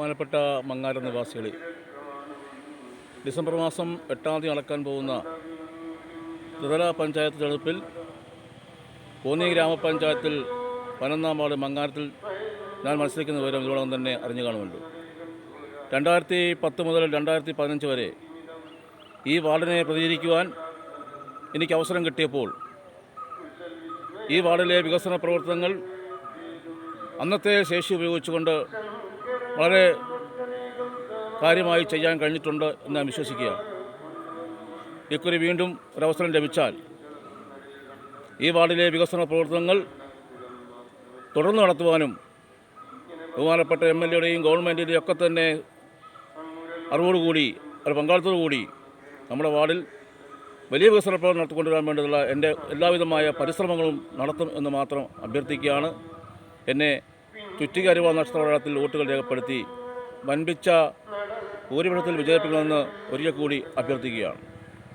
ബഹുമാനപ്പെട്ട മങ്ങാര നിവാസികളെ ഡിസംബർ മാസം എട്ടാം തീയതി നടക്കാൻ പോകുന്ന ത്രിതല പഞ്ചായത്ത് തെരഞ്ഞെടുപ്പിൽ കോന്നി ഗ്രാമപഞ്ചായത്തിൽ പതിനൊന്നാം വാർഡ് മങ്ങാരത്തിൽ ഞാൻ മത്സരിക്കുന്ന വിവരം ഇതിനോടകം തന്നെ അറിഞ്ഞു കാണുമല്ലോ. രണ്ടായിരത്തി പത്ത് മുതൽ രണ്ടായിരത്തി പതിനഞ്ച് വരെ ഈ വാർഡിനെ പ്രതികരിക്കുവാൻ എനിക്ക് അവസരം കിട്ടിയപ്പോൾ ഈ വാർഡിലെ വികസന പ്രവർത്തനങ്ങൾ അന്നത്തെ ശേഷി ഉപയോഗിച്ചുകൊണ്ട് വളരെ കാര്യമായി ചെയ്യാൻ കഴിഞ്ഞിട്ടുണ്ട് എന്ന് ഞാൻ വിശ്വസിക്കുക. ഇക്കുറി വീണ്ടും ഒരവസരം ലഭിച്ചാൽ ഈ വാർഡിലെ വികസന പ്രവർത്തനങ്ങൾ തുടർന്ന് നടത്തുവാനും ബഹുമാനപ്പെട്ട എം എൽ എയുടെയും ഗവൺമെന്റിന്റെയും ഒക്കെ തന്നെ അറിവോടുകൂടി ഒരു പങ്കാളിത്തത്തോടുകൂടി നമ്മുടെ വാർഡിൽ വലിയ വികസന പ്രവർത്തനം നടത്തിക്കൊണ്ടുവരാൻ വേണ്ടിയുള്ള എന്റെ എല്ലാവിധമായ പരിശ്രമങ്ങളും നടത്തും എന്ന് മാത്രം അഭ്യർത്ഥിക്കുകയാണ്. എന്നെ ചുറ്റിക അരിവാ നഷ്ടപ്രകാരത്തിൽ വോട്ടുകൾ രേഖപ്പെടുത്തി വൻപിച്ച ഭൂരിപക്ഷത്തിൽ വിജയിപ്പിക്കണമെന്ന് ഒരിക്കൽ കൂടി അഭ്യർത്ഥിക്കുകയാണ്.